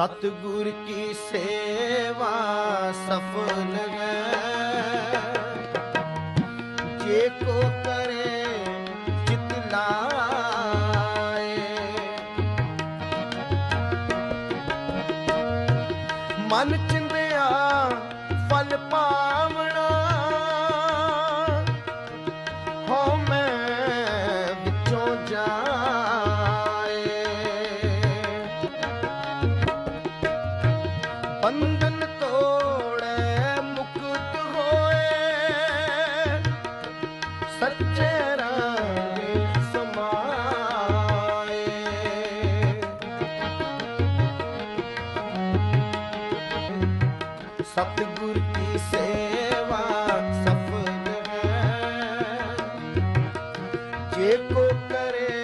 ਸਤਿਗੁਰ ਕੀ ਸੇਵਾ ਸਫਲ ਹੈ। ਜੇ ਕੋ ਕਰੇ ਚਿਤ ਲਾਏ। ਮਨ ਚਿੰਦਿਆ ਫਲ ਪਾ ਸੱਚੇ ਰੰਗ ਸਮਾਏ ਸਤਿਗੁਰ ਕੀ ਸੇਵਾ ਸਫਲ ਹੈ। ਜੇ ਕੋ ਕਰੇ